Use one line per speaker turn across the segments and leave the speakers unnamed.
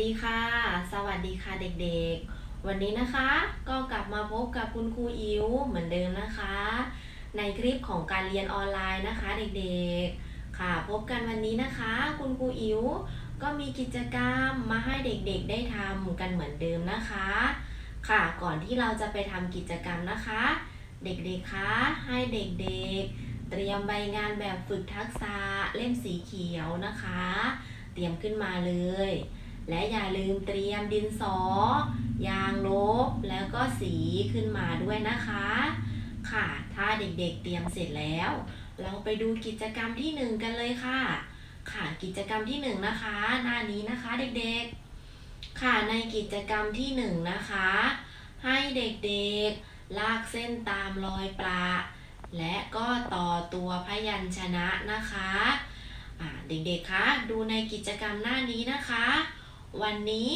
ดีค่ะ สวัสดีค่ะเด็กๆ วันนี้นะคะก็กลับมาพบกับคุณครูอิ๋วเหมือนเดิมนะคะ ในคลิปของการเรียนออนไลน์นะคะเด็กๆ ค่ะพบกันวันนี้นะคะ คุณครูอิ๋วก็มีกิจกรรมมาให้เด็กๆ ได้ทำกันเหมือนเดิมนะคะ ค่ะก่อนที่เราจะไปทำกิจกรรมนะคะ เด็กๆคะให้เด็กๆ เตรียมใบงานแบบฝึกทักษะเล่มสีเขียวนะคะเตรียมขึ้นมาเลย และอย่าลืมเตรียมดินสอ ยางลบ แล้วก็สีขึ้นมาด้วยนะคะ ค่ะ ถ้าเด็กๆเตรียมเสร็จแล้ว เราไปดูกิจกรรมที่หนึ่งกันเลยค่ะ ค่ะกิจกรรมที่หนึ่งนะคะ หน้านี้นะคะเด็กๆ ค่ะในกิจกรรมที่หนึ่งนะคะ ให้เด็กๆ ลากเส้นตามรอยปลา และก็ต่อตัวพยัญชนะนะคะเด็กๆ คะ ดูในกิจกรรมหน้านี้นะคะ วันนี้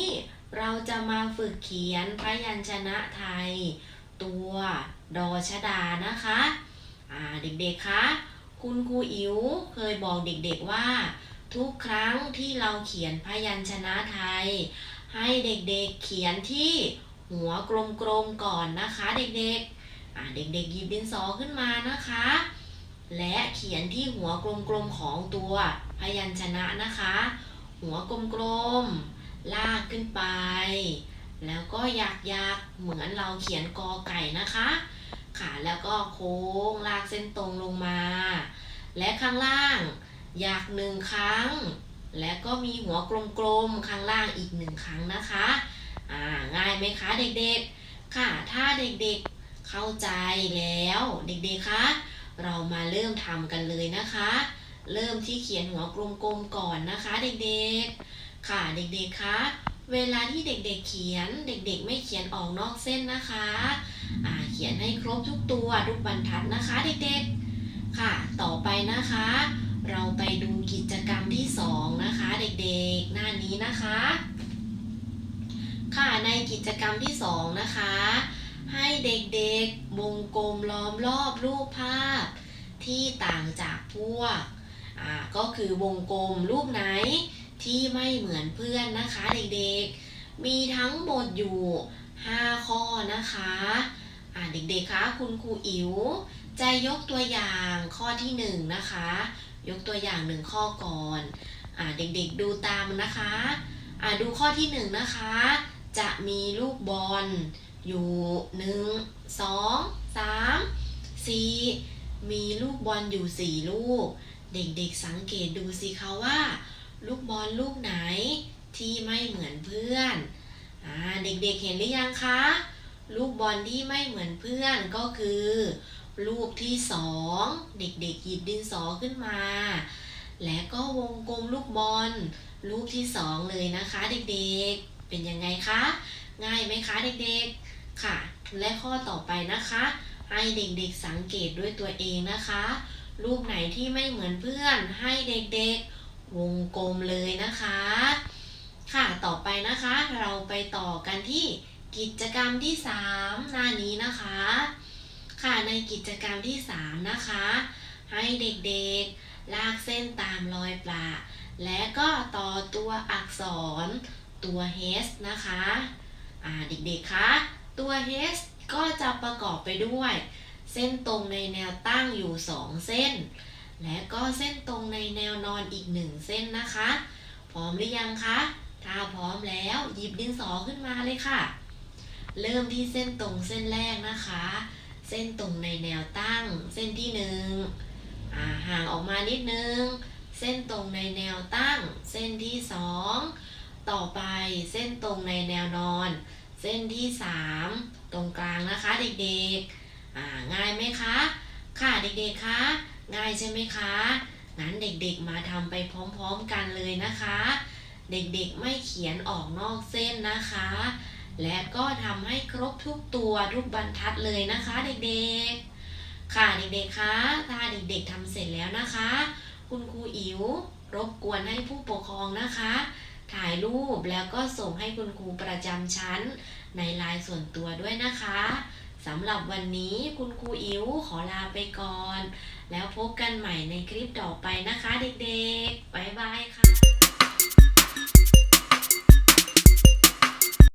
เราจะมาฝึกเขียนพยัญชนะไทย ตัวดอชดานะคะอ่าเด็กๆคะคุณครูอิ๋วเคยบอกเด็กๆว่า ทุกครั้งที่เราเขียนพยัญชนะไทย ให้เด็กๆเขียนที่หัวกลมๆก่อนนะคะ เด็กๆอ่าเด็กๆหยิบดินสอขึ้นมานะคะ และเขียนที่หัวกลมๆของตัวพยัญชนะนะคะ หัวกลมๆ ลากขึ้นไป แล้วก็ยักยักๆเหมือนเราเขียนกอไก่นะคะ ค่ะแล้วก็โค้งลากเส้นตรงลงมา และข้างล่างยักหนึ่งครั้ง และก็มีหัวกลมๆข้างล่างอีกหนึ่งครั้งนะคะอ่าง่ายไหมคะเด็กๆ ค่ะ ถ้าเด็กๆเข้าใจแล้วเด็กๆคะเรามาเริ่มทำกันเลยนะคะ เริ่มที่เขียนหัวกลมๆก่อนนะคะ เด็กๆ ค่ะเด็กๆคะเวลาที่เด็กๆเขียน เด็กๆ ไม่เขียนออกนอกเส้นนะคะอ่าเขียนให้ครบทุกตัวทุกบรรทัดนะคะ เด็กๆ ค่ะ ต่อไปนะคะ เราไปดูกิจกรรมที่สองนะคะ เด็กๆ หน้านี้นะคะ ค่ะในกิจกรรมที่สองนะคะ ให้เด็กๆวงกลมล้อมรอบรูปภาพ ที่ต่างจากพวกอ่าก็คือวงกลมรูปไหน ที่ไม่เหมือนเพื่อนนะคะเด็กๆ มีทั้งหมดอยู่ 5 ข้อนะคะอ่าเด็กๆคะคุณครูอิ๋วจะยกตัวอย่างข้อที่1นงนะคะ ยกตัวอย่างหนึ่งข้อก่อนอ่าเด็กๆดูตามนะคะอ่าดูข้อที่1นงนะคะ จะมีลูกบอลอยู่หนึ่งสองสามสี่มีลูกบอลอยู่สี่ลูก เด็กๆสังเกตดูสิคะว่า ลูกบอลลูกไหนที่ไม่เหมือนเพื่อนอเด็กๆเห็นหรือยังคะ ลูกบอลที่ไม่เหมือนเพื่อนก็คือรูปที่สองเด็กๆหยิบดินสอขึ้นมา และก็วงกลมลูกบอลลูกที่สองเลยนะคะ เด็กๆ เป็นยังไงคะ ง่ายไหมคะเด็กๆ ค่ะ และข้อต่อไปนะคะ ให้เด็กๆสังเกตด้วยตัวเองนะคะ รูปไหนที่ไม่เหมือนเพื่อนให้เด็กๆ วงกลมเลยนะคะ ค่ะต่อไปนะคะเราไปต่อกันที่กิจกรรมที่ 3 หน้านี้นะคะ ค่ะในกิจกรรมที่ 3 นะคะ ให้เด็กๆลากเส้นตามรอยปลาและก็ต่อตัวอักษรตัว H นะคะอ่าเด็กๆคะตัว H ก็จะประกอบไปด้วย เส้นตรงในแนวตั้งอยู่ 2 เส้น และก็เส้นตรงในแนวนอนอีก1เส้นนะคะ พร้อมหรือยังคะ ถ้าพร้อมแล้วหยิบดินสอขึ้นมาเลยค่ะ เริ่มที่เส้นตรงเส้นแรกนะคะ เส้นตรงในแนวตั้ง เส้นที่หนึ่งห่างออกมานิดนึง เส้นตรงในแนวตั้ง เส้นที่สองต่อไปเส้นตรงในแนวนอน เส้นที่3ตรงกลางนะคะเด็กๆง่ายไหมคะ ค่ะเด็กๆคะ ง่ายใช่ไหมคะ งั้นเด็กๆมาทำไปพร้อมๆกันเลยนะคะ เด็กๆไม่เขียนออกนอกเส้นนะคะ และก็ทำให้ครบทุกตัวทุกบรรทัดเลยนะคะ เด็กๆ ค่ะเด็กๆคะถ้าเด็กๆทำเสร็จแล้วนะคะ คุณครูอิ๋วรบกวนให้ผู้ปกครองนะคะ ถ่ายรูปแล้วก็ส่งให้คุณครูประจำชั้น ในไลน์ส่วนตัวด้วยนะคะ สำหรับวันนี้คุณครูอิ๋วขอลาไปก่อน แล้วพบกันใหม่ในคลิปต่อไปนะคะเด็กๆ บ๊ายบายค่ะ